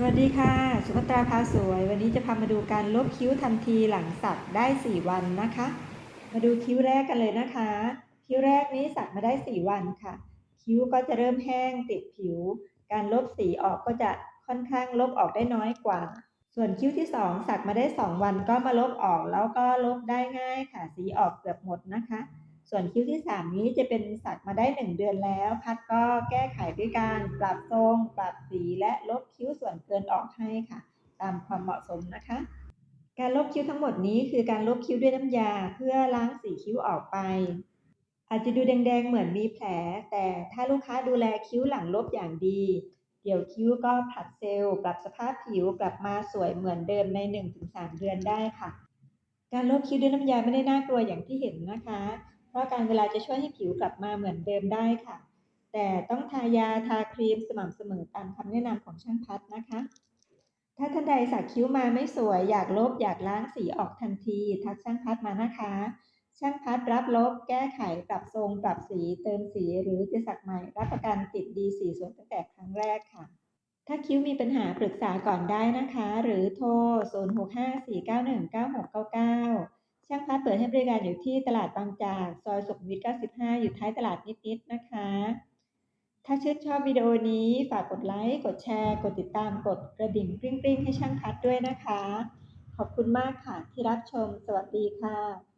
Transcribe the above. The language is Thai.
สวัสดีค่ะ สุภัตราพาสวย วันนี้จะพามาดูการลบคิ้วทันทีหลังสักได้ 4 วันนะคะ มาดูคิ้วแรกกันเลยนะคะ คิ้วแรกนี้สักมาได้ 4 วันค่ะ คิ้วก็จะเริ่มแห้งติดผิว การลบสีออกก็จะค่อนข้างลบออกได้น้อยกว่า ส่วนคิ้วที่ 2 สักมาได้ 2 วันก็มาลบออกแล้วก็ลบได้ง่ายค่ะ สีออกเกือบหมดนะคะ ส่วนคิ้วที่ 3 นี้จะเป็นสักมาได้ 1 เดือนแล้ว พัดก็แก้ไข ด้วยการปรับทรง ปรับสีและลบคิ้วส่วนเกินออกให้ค่ะ ตามความเหมาะสมนะคะ การลบคิ้วทั้งหมดนี้คือการลบคิ้วด้วยน้ำยาเพื่อล้างสีคิ้วออกไป อาจจะดูแดงๆเหมือนมีแผล แต่ถ้าลูกค้าดูแลคิ้วหลังลบอย่างดี เดี๋ยวคิ้วก็ผลัดเซลล์ปรับสภาพผิวกลับมาสวยเหมือนเดิมใน 1-3 เดือนได้ค่ะ การลบคิ้วด้วยน้ำยาไม่ได้น่ากลัวอย่างที่เห็นนะคะ เพราะการเวลาจะช่วยให้ผิวกลับมาเหมือนเดิมได้ค่ะ แต่ต้องทายาทาครีมสม่ำเสมอตามคำแนะนำของช่างพัดนะคะ ถ้าท่านใดสักคิ้วมาไม่สวย อยากลบอยากล้างสีออกทันที ทักช่างพัดมานะคะ ช่างพัดรับลบ แก้ไขปรับทรง ปรับสีเติมสีหรือจะสักใหม่รับประกันติดดีสีสวยตั้งแต่ครั้งแรกค่ะ ถ้าคิ้วมีปัญหาปรึกษาก่อนได้นะคะ หรือโทร 0654919699ช่างพัดเปิดให้บริการอยู่ที่ตลาดบางจาก ซอยสุขมวิท 95 อยู่ท้ายตลาดนิด ๆ นะคะ ถ้าชื่นชอบวิดีโอนี้ฝากกดไลค์ กดแชร์ กดติดตาม กดกระดิ่งกริ๊งๆให้ช่างพัดด้วยนะคะ ขอบคุณมากค่ะที่รับชม สวัสดีค่ะ